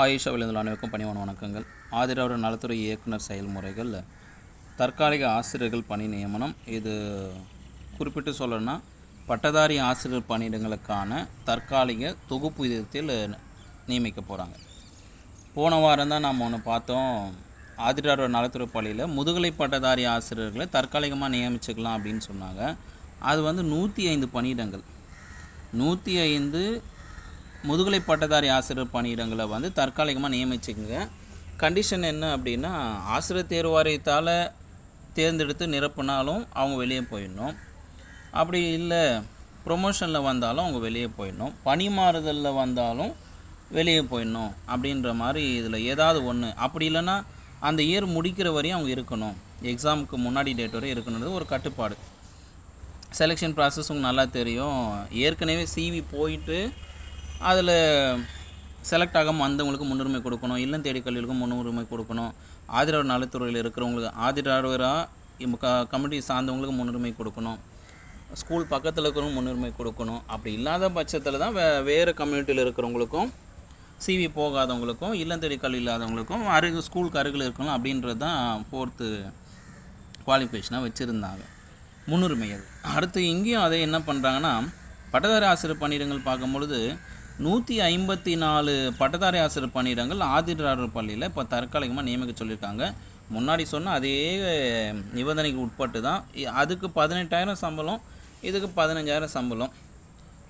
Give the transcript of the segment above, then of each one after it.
ஆயுஷா விழுந்த அனைவருக்கும் பணிவான வணக்கங்கள். ஆதிராவிட நலத்துறை இயக்குனர் செயல்முறைகள் தற்காலிக ஆசிரியர்கள் பணி நியமனம். இது குறிப்பிட்டு சொல்லணும்னா பட்டதாரி ஆசிரியர் பணியிடங்களுக்கான தற்காலிக தொகுப்பு விதத்தில் நியமிக்க போகிறாங்க போன வாரம் தான் நாம் ஒன்று பார்த்தோம். ஆதிராவிட நலத்துறை பள்ளியில் முதுகலை பட்டதாரி ஆசிரியர்களை தற்காலிகமாக நியமிச்சுக்கலாம் அப்படின்னு சொன்னாங்க. அது வந்து நூற்றி ஐந்து பணியிடங்கள். நூற்றி ஐந்து முதுகலை பட்டதாரி ஆசிரியர் பணியிடங்களை வந்து தற்காலிகமாக நியமிச்சுக்குங்க. கண்டிஷன் என்ன அப்படின்னா ஆசிரியர் தேர்வாரியத்தால் தேர்ந்தெடுத்து நிரப்புனாலும் அவங்க வெளியே போயிடணும். அப்படி இல்லை ப்ரொமோஷனில் வந்தாலும் அவங்க வெளியே போயிடணும். பணி மாறுதலில் வந்தாலும் வெளியே போயிடணும் அப்படின்ற மாதிரி இதில் ஏதாவது ஒன்று அப்படி இல்லைன்னா அந்த இயர் முடிக்கிற வரையும் அவங்க இருக்கணும். எக்ஸாமுக்கு முன்னாடி டேட் வரை இருக்கணுன்றது ஒரு கட்டுப்பாடு. செலெக்ஷன் ப்ராசஸ் உங்களுக்கு நல்லா தெரியும். ஏற்கனவே சிவி போயிட்டு அதில் செலக்ட் ஆகாமல் வந்தவங்களுக்கு முன்னுரிமை கொடுக்கணும். இல்லம் தேடி கல்விகளுக்கும் முன்னுரிமை கொடுக்கணும். ஆதரவு நலத்துறையில் இருக்கிறவங்களுக்கு ஆதரவராக க கமிட்டி சார்ந்தவங்களுக்கு முன்னுரிமை கொடுக்கணும். ஸ்கூல் பக்கத்தில் இருக்கிறவங்க முன்னுரிமை கொடுக்கணும். அப்படி இல்லாத பட்சத்தில் தான் வே வேறு கம்யூனிட்டியில் இருக்கிறவங்களுக்கும் சிவி போகாதவங்களுக்கும் இல்லம் தேடி கல்வி இல்லாதவங்களுக்கும் அருகு ஸ்கூலுக்கு அருகில் இருக்கணும் அப்படின்றது தான் ஃபோர்த்து குவாலிஃபிகேஷனாக வச்சுருந்தாங்க. முன்னுரிமை அது. அடுத்து இங்கேயும் அதை என்ன பண்ணுறாங்கன்னா பட்டதாரி ஆசிரியர் பணியிடங்கள் பார்க்கும்பொழுது நூற்றி ஐம்பத்தி நாலு பட்டதாரி ஆசிரியர் பணியிடங்கள் ஆதிராடர் பள்ளியில் இப்போ தற்காலிகமாக நியமிக்க சொல்லியிருக்காங்க. முன்னாடி சொன்ன அதே நிபந்தனைக்கு உட்பட்டு தான். அதுக்கு பதினெட்டாயிரம் சம்பளம் இதுக்கு பதினஞ்சாயிரம் சம்பளம்.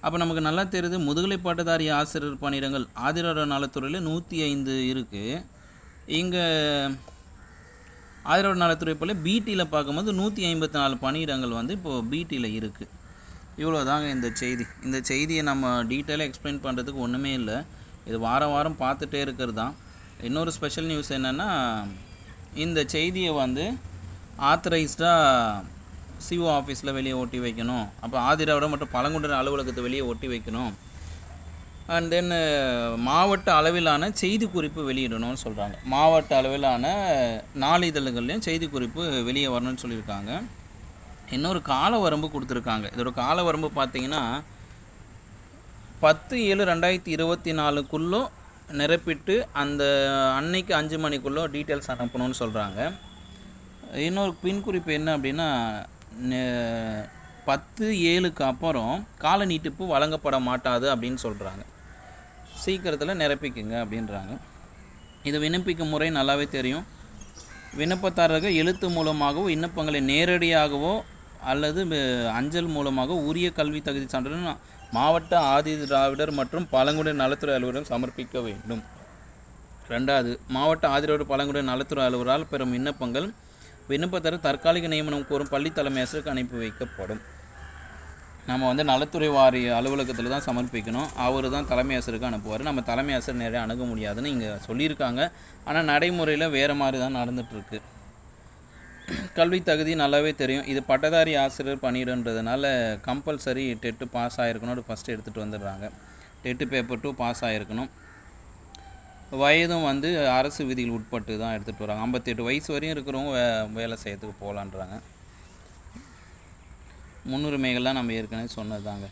அப்போ நமக்கு நல்லா தெரியுது முதுகலை பட்டதாரி ஆசிரியர் பணியிடங்கள் ஆதிராளர் நலத்துறையில் நூற்றி ஐந்து இருக்குது இங்கே ஆயிரம் நலத்துறை போல் பிடியில் பார்க்கும்போது நூற்றி ஐம்பத்தி நாலு பணியிடங்கள் வந்து இப்போது பிடியில் இருக்குது இவ்வளோ தாங்க இந்த செய்தி. இந்த செய்தியை நம்ம டீட்டெயிலாக எக்ஸ்பிளைன் பண்ணுறதுக்கு ஒன்றுமே இல்லை. இது வாரம் வாரம் பார்த்துட்டே இருக்கிறது தான் இன்னொரு ஸ்பெஷல் நியூஸ் என்னென்னா இந்த செய்தியை வந்து ஆத்தரைஸ்டாக சிஓ ஆஃபீஸில் வெளியே ஒட்டி வைக்கணும். அப்போ ஆதிராவிட மற்றும் பழங்குடியினர் அலுவலகத்தை வெளியே ஒட்டி வைக்கணும். அண்ட் தென் மாவட்ட அளவிலான செய்தி குறிப்பு வெளியிடணும்னு சொல்கிறாங்க மாவட்ட அளவிலான நாளிதழ்கள்லையும் செய்தி குறிப்பு வெளியே வரணும்னு சொல்லியிருக்காங்க. இன்னொரு கால வரம்பு கொடுத்துருக்காங்க. இதோட கால வரம்பு பார்த்தீங்கன்னா பத்து ஏழு ரெண்டாயிரத்தி இருபத்தி நாலுக்குள்ளோ நிரப்பிட்டு அந்த அன்னைக்கு அஞ்சு மணிக்குள்ளோ டீட்டெயில்ஸ் அனுப்பணும்னு சொல்கிறாங்க இன்னொரு பின் குறிப்பு என்ன அப்படின்னா பத்து ஏழுக்கு அப்புறம் கால நீட்டிப்பு வழங்கப்பட மாட்டாது அப்படின்னு சொல்கிறாங்க சீக்கிரத்தில் நிரப்பிக்குங்க அப்படின்றாங்க. இது விண்ணப்பிக்கும் முறை நல்லாவே தெரியும். விண்ணப்பதாரர்கள் எழுத்து மூலமாகவோ விண்ணப்பங்களை நேரடியாகவோ அல்லது அஞ்சல் மூலமாக உரிய கல்வி தகுதி சான்றிதழ் மாவட்ட ஆதி திராவிடர் மற்றும் பழங்குடியினர் நலத்துறை அலுவலகம் சமர்ப்பிக்க வேண்டும். ரெண்டாவது மாவட்ட ஆதிரோடு பழங்குடியினர் நலத்துறை அலுவலரால் பெறும் விண்ணப்பங்கள் விண்ணப்பத்தர் தற்காலிக நியமனம் கோரும் பள்ளி தலைமை ஆசிரியருக்கு அனுப்பி வைக்கப்படும். நம்ம வந்து நலத்துறை வாரிய அலுவலகத்தில் தான் சமர்ப்பிக்கணும். அவர் தான் தலைமை ஆசிரியருக்கு அனுப்புவார். நம்ம தலைமை ஆசிரியர் நேரே அணுக முடியாதுன்னு இங்கே சொல்லியிருக்காங்க. ஆனால் நடைமுறையில் வேறு மாதிரி தான் நடந்துகிட்ருக்கு கல்வி தகுதி நல்லாவே தெரியும். இது பட்டதாரி ஆசிரியர் பணியிடன்றதுனால கம்பல்சரி டெட்டு பாஸ் ஆகிருக்கணும் ஃபஸ்ட்டு எடுத்துகிட்டு வந்துடுறாங்க. டெட்டு பேப்பர் டூ பாஸ் ஆகிருக்கணும் வயதும் வந்து அரசு விதிகள் உட்பட்டு தான் எடுத்துகிட்டு வராங்க. ஐம்பத்தெட்டு வயசு வரையும் இருக்கிறவங்க வே வேலை செய்யறதுக்கு போகலான்றாங்க. முன்னுரிமைகள்லாம் நம்ம ஏற்கனவே சொன்னது தாங்க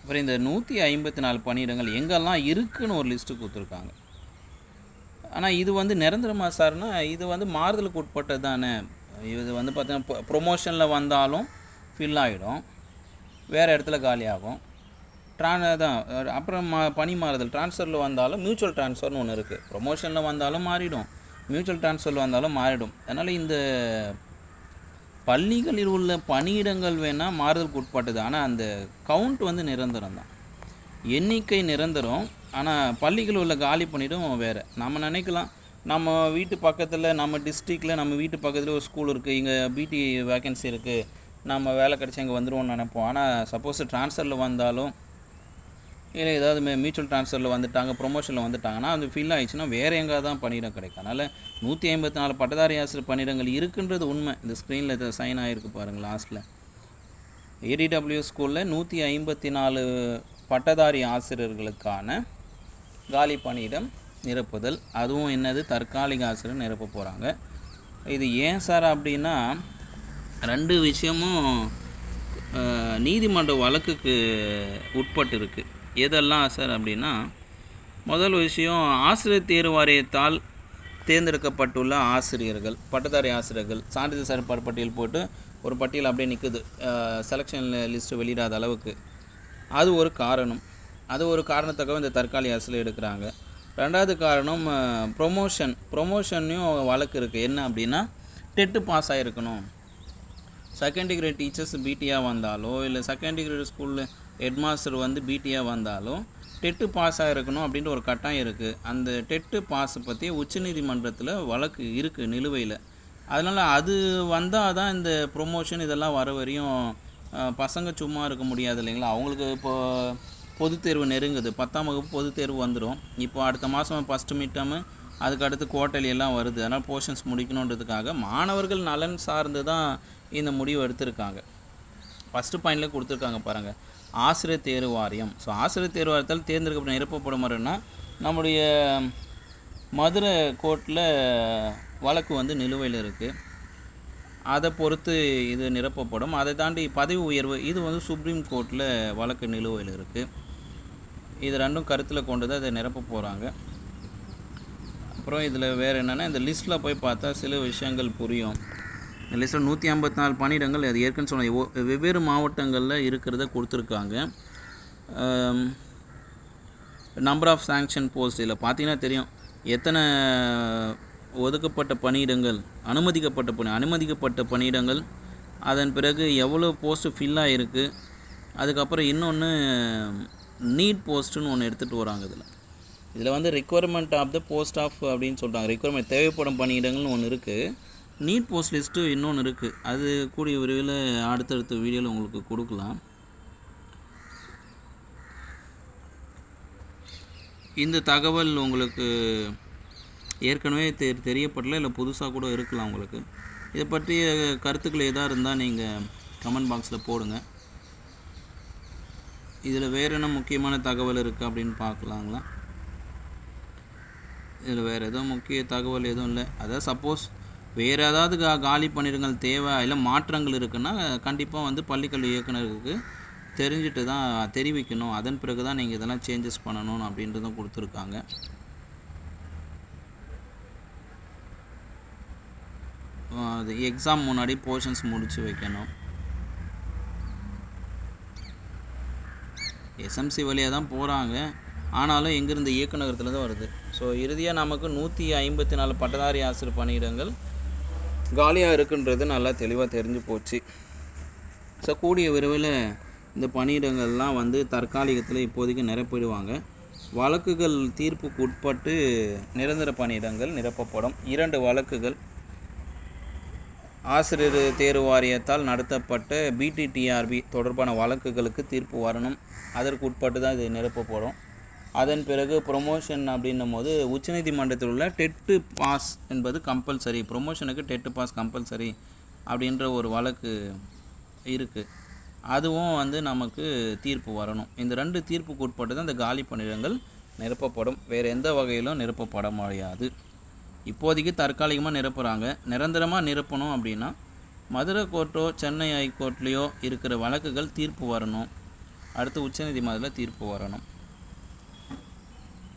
அப்புறம் இந்த நூற்றி ஐம்பத்தி நாலு பணியிடங்கள் எங்கெல்லாம் இருக்குதுன்னு ஒரு லிஸ்ட்டு கொடுத்துருக்காங்க. ஆனால் இது வந்து நிரந்தரமாக சார்னா இது வந்து மாறுதலுக்கு உட்பட்டது தானே. இது வந்து பார்த்திங்கன்னா ப்ரொமோஷனில் வந்தாலும் ஃபில் ஆகிடும் வேறு இடத்துல காலியாகும். ட்ரான் தான் அப்புறம் மா பணி மாறுதல். ட்ரான்ஸ்ஃபரில் வந்தாலும் மியூச்சுவல் ட்ரான்ஸ்ஃபர்னு ஒன்று இருக்குது ப்ரொமோஷனில் வந்தாலும் மாறிடும். மியூச்சுவல் ட்ரான்ஸ்ஃபரில் வந்தாலும் மாறிடும். அதனால் இந்த பள்ளிகளில் உள்ள பணியிடங்கள் வேணால் மாறுதலுக்கு உட்பட்டது. ஆனால் அந்த கவுண்ட் வந்து நிரந்தரம் தான். எண்ணிக்கை நிரந்தரம். ஆனால் பள்ளிகளில் உள்ள காலி பணியிடம் வேறு. நம்ம நினைக்கலாம். நம்ம வீட்டு பக்கத்தில் நம்ம டிஸ்ட்ரிக்டில் நம்ம வீட்டு பக்கத்தில் ஒரு ஸ்கூல் இருக்குது இங்கே பிடி வேக்கன்சி இருக்குது நம்ம வேலை கிடச்சி இங்கே வந்துடுவோம்னு நினைப்போம். ஆனால் சப்போஸ் ட்ரான்ஸ்ஃபரில் வந்தாலும் இல்லை ஏதாவது மியூச்சுவல் ட்ரான்ஸ்ஃபரில் வந்துட்டாங்க ப்ரொமோஷனில் வந்துட்டாங்கன்னா அது ஃபில் ஆயிடுச்சுன்னா வேறு எங்கே தான் பணியிடம் கிடைக்கும். அதனால் நூற்றி ஐம்பத்தி நாலு பட்டதாரி ஆசிரியர் பணியிடங்கள் இருக்குன்றது உண்மை. இந்த ஸ்க்ரீனில் சைன் ஆகிருக்கு பாருங்கள் லாஸ்ட்டில் ஏடிடபிள்யூ ஸ்கூலில் நூற்றி ஐம்பத்தி நாலு பட்டதாரி ஆசிரியர்களுக்கான காலி பணியிடம் நிரப்புதல். அதுவும் என்னது? தற்காலிக ஆசிரியர் நிரப்ப போகிறாங்க இது ஏன் சார் அப்படின்னா ரெண்டு விஷயமும் நீதிமன்ற வழக்குக்கு உட்பட்டு இருக்குது எதெல்லாம் சார் அப்படின்னா முதல் விஷயம் ஆசிரியர் தேர்வு வாரியத்தால் தேர்ந்தெடுக்கப்பட்டுள்ள ஆசிரியர்கள் பட்டதாரி ஆசிரியர்கள் சான்றிதழ் சரிபார் பட்டியல் போட்டு ஒரு பட்டியல் அப்படியே நிற்குது செலெக்ஷன் லிஸ்ட்டு வெளியிடாத அளவுக்கு. அது ஒரு காரணம். அது ஒரு காரணத்துக்காக இந்த தற்காலிக ஆசிரியர் எடுக்கிறாங்க. ரெண்டாவது காரணம் ப்ரொமோஷன் ப்ரொமோஷன்லையும் வழக்கு இருக்குது என்ன அப்படின்னா டெட்டு பாஸ் ஆகிருக்கணும் செகண்ட் கிரேட் டீச்சர்ஸ் பிடியாக வந்தாலோ இல்லை செகண்ட் கிரேட் ஸ்கூலில் ஹெட்மாஸ்டர் வந்து பிடியாக வந்தாலோ டெட்டு பாஸ் ஆகிருக்கணும் அப்படின்ற ஒரு கட்டாயம் இருக்குது அந்த டெட்டு பாஸ் பற்றி உச்சநீதிமன்றத்தில் வழக்கு இருக்குது நிலுவையில். அதனால் அது வந்தால் தான் இந்த ப்ரொமோஷன் இதெல்லாம் வர வரையும் பசங்க சும்மா இருக்க முடியாது இல்லைங்களா? அவங்களுக்கு இப்போது பொதுத் தேர்வு நெருங்குது. பத்தாம் வகுப்பு பொதுத் தேர்வு வந்துடும் இப்போ அடுத்த மாதம் ஃபஸ்ட்டு மிட்டமு அதுக்கு அடுத்து குவார்டர்லி எல்லாம் வருது. அதனால் போர்ஷன்ஸ் முடிக்கணுன்றதுக்காக மாணவர்கள் நலன் சார்ந்து தான் இந்த முடிவு எடுத்திருக்காங்க. ஃபஸ்ட்டு பாயிண்டில் கொடுத்துருக்காங்க பாருங்கள் ஆசிரியர் தேர்வு வாரியம். ஸோ ஆசிரியர் தேர்வு வாரியத்தால் தேர்ந்தெடுக்கப்பட்ட நிரப்பப்படும் முறைன்னா நம்முடைய மதுரை கோர்ட்டில் வழக்கு வந்து நிலுவையில் இருக்குது அதை பொறுத்து இது நிரப்பப்படும். அதை தாண்டி பதவி உயர்வு இது வந்து சுப்ரீம் கோர்ட்டில் வழக்கு நிலுவையில் இருக்குது இது ரெண்டும் கருத்தில் கொண்டு தான் இதை நிரப்ப போகிறாங்க அப்புறம் இதில் வேறு என்னென்னா இந்த லிஸ்ட்டில் போய் பார்த்தா சில விஷயங்கள் புரியும். இந்த லிஸ்ட்டில் நூற்றி ஐம்பத்தி நாலு பணியிடங்கள் அது ஏற்கனவே சொன்ன வெவ்வேறு மாவட்டங்களில் இருக்கிறத கொடுத்துருக்காங்க. நம்பர் ஆஃப் சாங்ஷன் போஸ்ட் இதில் பார்த்தீங்கன்னா தெரியும். எத்தனை ஒதுக்கப்பட்ட பணியிடங்கள் அனுமதிக்கப்பட்ட பணி அனுமதிக்கப்பட்ட பணியிடங்கள் அதன் பிறகு எவ்வளோ போஸ்ட்டு ஃபில் ஆகிருக்கு அதுக்கப்புறம் இன்னொன்று நீட் போஸ்ட்டுன்னு ஒன்று எடுத்துகிட்டு வராங்க இதில். இதில் வந்து requirement of the post of அப்படின்னு சொல்கிறாங்க ரெக்குவயர்மெண்ட் தேவைப்படும் பணியிடங்கள்னு ஒன்று இருக்குது நீட் போஸ்ட் லிஸ்ட்டு இன்னொன்று இருக்குது அது கூடிய விரைவில் அடுத்தடுத்த வீடியோவில் உங்களுக்கு கொடுக்கலாம். இந்த தகவல் உங்களுக்கு ஏற்கனவே தெ தெரியப்படல இல்லை புதுசாக கூட இருக்கலாம் உங்களுக்கு. இதை பற்றிய கருத்துக்கள் எதாக இருந்தால் நீங்கள் கமெண்ட் பாக்ஸில் போடுங்க. இதில் வேறு என்ன முக்கியமான தகவல் இருக்குது அப்படின்னு பார்க்கலாங்களா? இதில் வேறு எதுவும் முக்கிய தகவல் எதுவும் இல்லை. அதாவது சப்போஸ் வேறு ஏதாவது கா காலி பணியிடங்கள் தேவை இல்லை மாற்றங்கள் இருக்குன்னா கண்டிப்பாக வந்து பள்ளிக்கல்வி இயக்குனருக்கு தெரிஞ்சுட்டு தான் தெரிவிக்கணும். அதன் பிறகு தான் நீங்கள் இதெல்லாம் சேஞ்சஸ் பண்ணணும் அப்படின்றதும் கொடுத்துருக்காங்க. அது எக்ஸாம் முன்னாடி போர்ஷன்ஸ் முடித்து வைக்கணும். எஸ்எம்சி வழியாக தான் போகிறாங்க ஆனாலும் எங்கேருந்து இயக்குநகரத்தில் தான் வருது. ஸோ இறுதியாக நமக்கு நூற்றி ஐம்பத்தி நாலு பட்டதாரி ஆசிரியர் பணியிடங்கள் காலியாக இருக்குன்றது நல்லா தெளிவாக தெரிஞ்சு போச்சு. ஸோ கூடிய விரைவில் இந்த பணியிடங்கள்லாம் வந்து தற்காலிகத்தில் இப்போதைக்கு நிரப்பிடுவாங்க. வழக்குகள் தீர்ப்புக்கு உட்பட்டு நிரந்தர பணியிடங்கள் நிரப்பப்படும். இரண்டு வழக்குகள் ஆசிரியர் தேர்வு வாரியத்தால் நடத்தப்பட்ட பிடிடிஆர்பி தொடர்பான வழக்குகளுக்கு தீர்ப்பு வரணும். அதற்கு உட்பட்டு தான் இது நிரப்பப்படும். அதன் பிறகு ப்ரொமோஷன் அப்படின்னும் போது உச்சநீதிமன்றத்தில் உள்ள டெட்டு பாஸ் என்பது கம்பல்சரி ப்ரொமோஷனுக்கு டெட்டு பாஸ் கம்பல்சரி அப்படின்ற ஒரு வழக்கு இருக்குது அதுவும் வந்து நமக்கு தீர்ப்பு வரணும். இந்த ரெண்டு தீர்ப்புக்கு உட்பட்டு தான் இந்த காலி பணியிடங்கள் நிரப்பப்படும். வேறு எந்த வகையிலும் நிரப்பப்பட முடியாது. இப்போதைக்கு தற்காலிகமாக நிரப்புகிறாங்க நிரந்தரமாக நிரப்பணும் அப்படின்னா மதுரை கோர்ட்டோ சென்னை ஹைகோர்ட்லேயோ இருக்கிற வழக்குகள் தீர்ப்பு வரணும். அடுத்து உச்சநீதிமன்றத்தில் தீர்ப்பு வரணும்.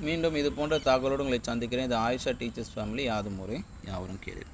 மீண்டும் இது போன்ற தகவலோடு உங்களை சந்திக்கிறேன். இது ஆயிஷா டீச்சர்ஸ் ஃபேமிலி யாது முறை யாவரும் கேளு